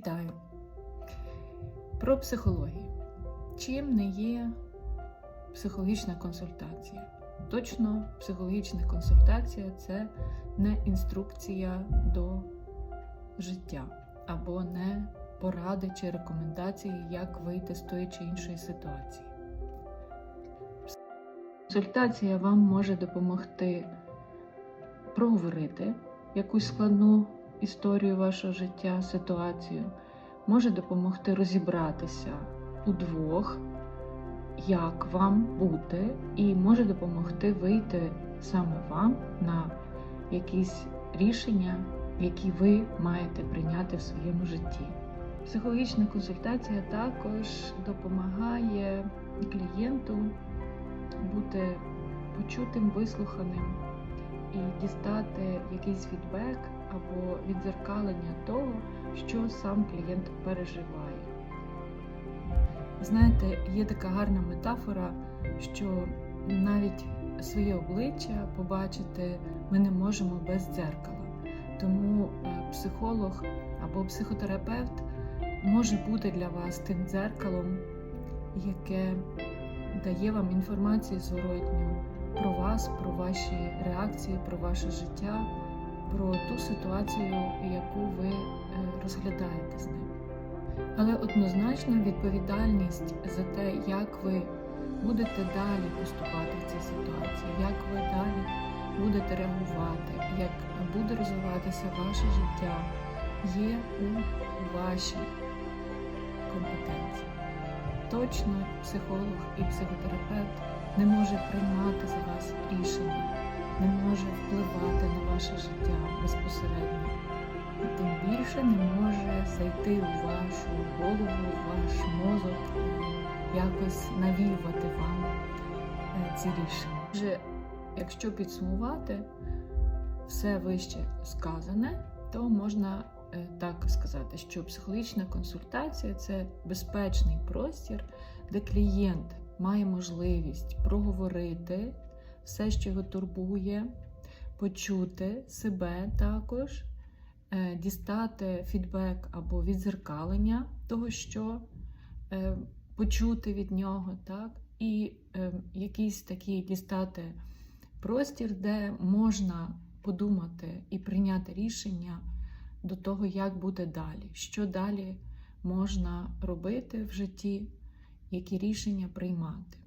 Вітаю. Про психологію. Чим не є психологічна консультація? Точно, психологічна консультація це не інструкція до життя або не поради чи рекомендації, як вийти з тої чи іншої ситуації. Консультація вам може допомогти проговорити якусь складну історію вашого життя, ситуацію, може допомогти розібратися удвох, як вам бути, і може допомогти вийти саме вам на якісь рішення, які ви маєте прийняти в своєму житті. Психологічна консультація також допомагає клієнту бути почутим, вислуханим і дістати якийсь фідбек або відзеркалення того, що сам клієнт переживає. Знаєте, є така гарна метафора, що навіть своє обличчя побачити ми не можемо без дзеркала. Тому е, психолог або психотерапевт може бути для вас тим дзеркалом, яке дає вам інформацію зворотню про вас, про ваші реакції, про ваше життя, про ту ситуацію, яку ви е, розглядаєте з ним. Але однозначно відповідальність за те, як ви будете далі поступати в цій ситуації, як ви далі будете реагувати, як буде розвиватися ваше життя, є у вашій компетенції. Точно психолог і психотерапевт не може приймати за ваше життя безпосередньо. І тим більше не може зайти у вашу голову, в ваш мозок, якось навіювати вам е, ці рішення. Отже, якщо підсумувати все вище сказане, то можна е, так сказати, що психологічна консультація це безпечний простір, де клієнт має можливість проговорити все, що його турбує, почути себе також, е, дістати фідбек або відзеркалення того, що е, почути від нього, так, і е, якийсь такий дістати простір, де можна подумати і прийняти рішення до того, як буде далі, що далі можна робити в житті, які рішення приймати.